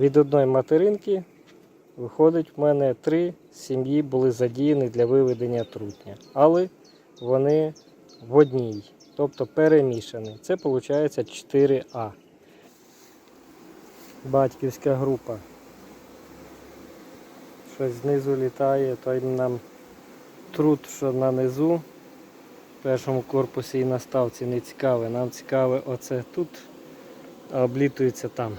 Від одної материнки виходить, в мене три сім'ї були задіяні для виведення трутня. Але вони в одній, тобто перемішані. Це виходить 4А. Батьківська група. Щось знизу літає, той нам труд, що на низу, в першому корпусі і на ставці не цікаве. Нам цікаве оце тут, а облітується там.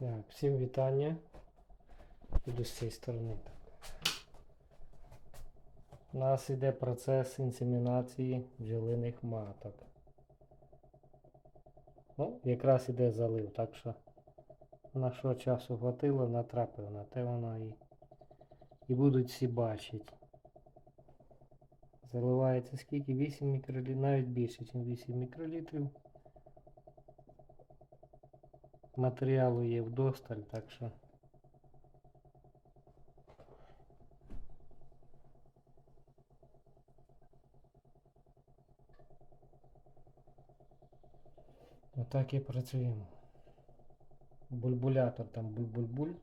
Так, всім вітання. Буду з цієї сторони. У нас йде процес інсемінації бджолиних маток. Ну, якраз іде залив, так що нашого часу хватило, натрапив на те воно і, і будуть всі бачити. Заливається скільки? 8 мікролітрів, навіть більше, ніж 8 мікролітрів. Матеріалу є вдосталь, так що. Отак і працюємо. Бульбулятор там буль-буль-буль.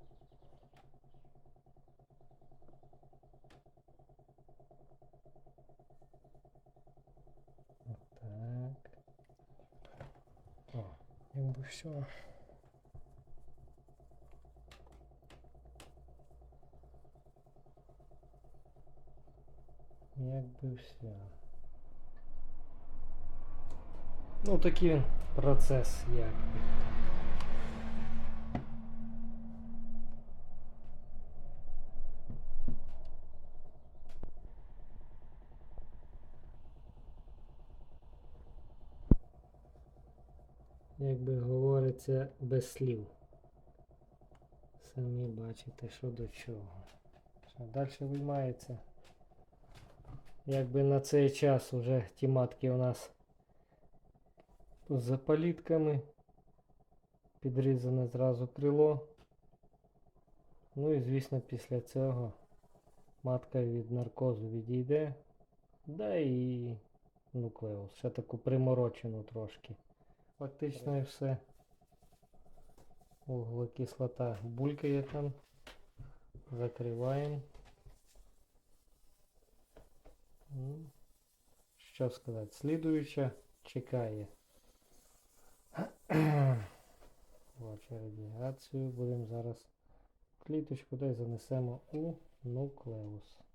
Так. О, якби все. Якби все. Ну, такий процес якби. Якби говориться без слів. Самі бачите, що до чого. Що далі виймається. Якби на цей час вже ті матки у нас з запалітками. Підрізане зразу крило. Ну і звісно після цього матка від наркозу відійде. Да і нуклеус. Ще таку приморочену трошки. Фактично і все. Углекислота булькає там. Закриваємо. Що сказати? Слідуюча чекає. Бачу радіацію. Будемо зараз кліточку десь занесемо у нуклеус.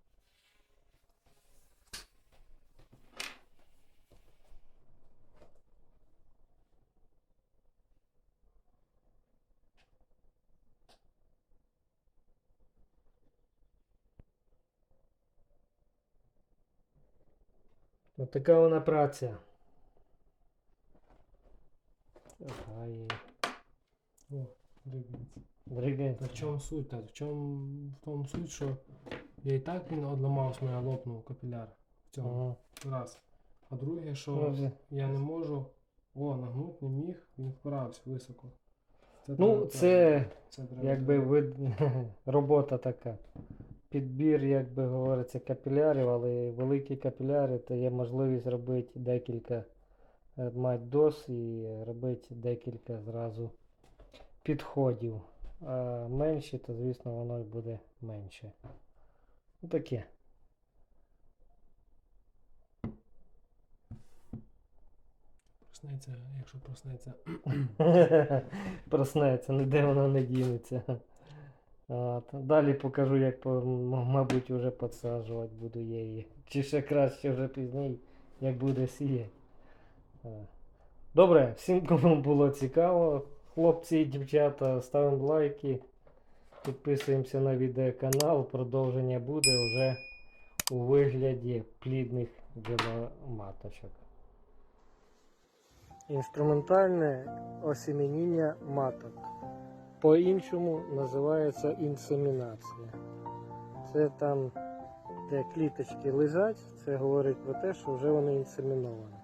Ось така вона праця. Ага, є. О, дивіться. Дригайте. В чому суть? Так, в чому в тому суть, що я і так він одламав з мене лопнув капіляр в цьому Ага. раз. А друге, що Ну, вже. я не можу. О, нагнути не міг, він впирався високо. Це Ну, треба- це це треба якби вид... робота така. Підбір, як би говориться, капілярів, але великі капіляри, то є можливість робити декілька е, мати доз і робити декілька зразу підходів. А менші, то звісно воно і буде менше. Ну таке. Проснеться, якщо проснеться. Проснеться, ніде воно не дінеться. От. Далі покажу, як, мабуть, вже підсаджувати буду я її. Чи ще краще вже пізніше, як буде сіяти. Е. Добре, всім, кому було цікаво, хлопці і дівчата, ставимо лайки, підписуємося на відеоканал. Продовження буде вже у вигляді плідних діломаточок. Інструментальне осемініння маток. По-іншому називається інсемінація. Це там, де кліточки лежать, це говорить про те, що вже вони інсеміновані.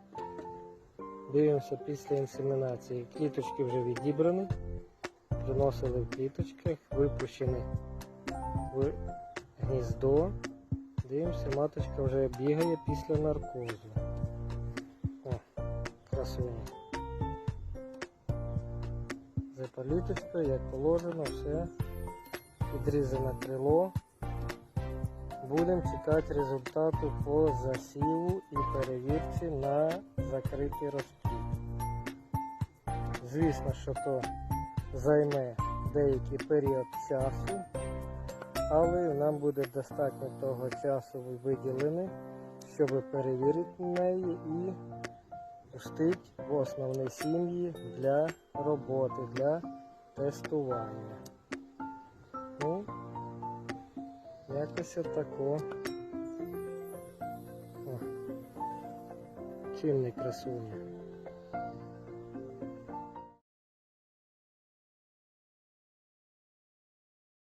Дивимося після інсемінації. Кліточки вже відібрані, приносили в кліточках, випущені в гніздо. Дивимося, маточка вже бігає після наркозу. О, красуня. Запаліточка, як положено, все. Підрізане крило. Будемо чекати результату по засіву і перевірці на закритий розплід. Звісно, що то займе деякий період часу, але нам буде достатньо того часу виділений, щоб перевірити неї і пустити в основні сім'ї для роботи, для тестування. Ну, якось отако. О, Чим не красуня.